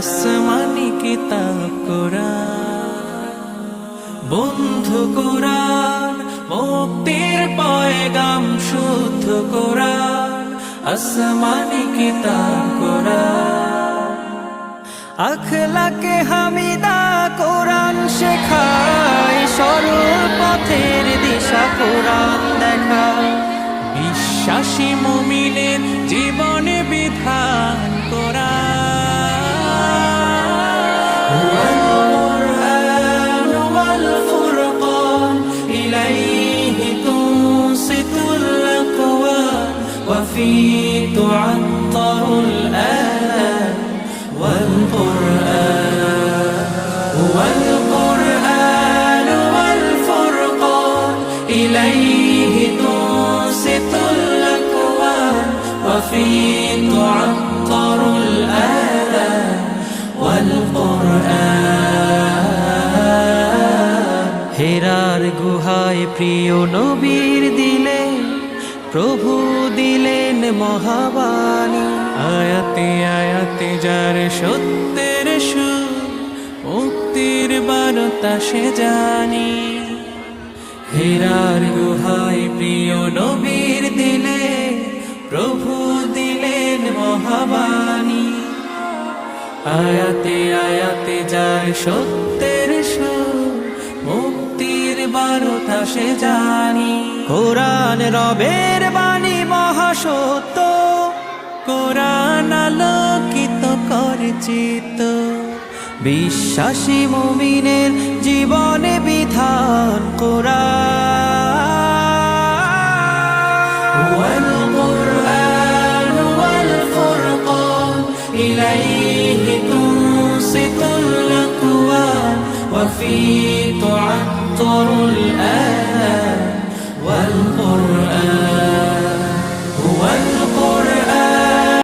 আসমানি কিতাব কোরআন, বন্ধু কোরআন, মুক্তির পয়গাম শুদ্ধ কোরআন, আসমানি কিতাব কোরআন। আখলাকে হামিদা কোরআন শেখায় সরল পথের দিশা কোরআন দেখা বিশ্বাসী মুমিনের জীবনে বিধান وفيه تعطر الآن والقرآن والقرآن والفرقان إليه تنصت الأكوان وفيه تعطر الآن والقرآن হেরার গুহায় প্রিয় নবীর দিলে প্রভু দিলেন মহাবাণী। আয়াতে আয়াতে যার সত্যের সুর, মুক্তির বারতা সে জানি। হেরার গুহায় প্রিয় নবীর দিলে, প্রভু দিলেন মহাবাণী। আয়াতে আয়াতে যার সত্যের সুর সে জানি কোরআন রবের বাণী মহাসত্য কোরআন আলোকিত করে চিত্ত বিশ্বাসী মুমিনের জীবনে বিধান কোরআন والقرآن والفرقان إليه تنصت وفي تعطر الآن والقرآن.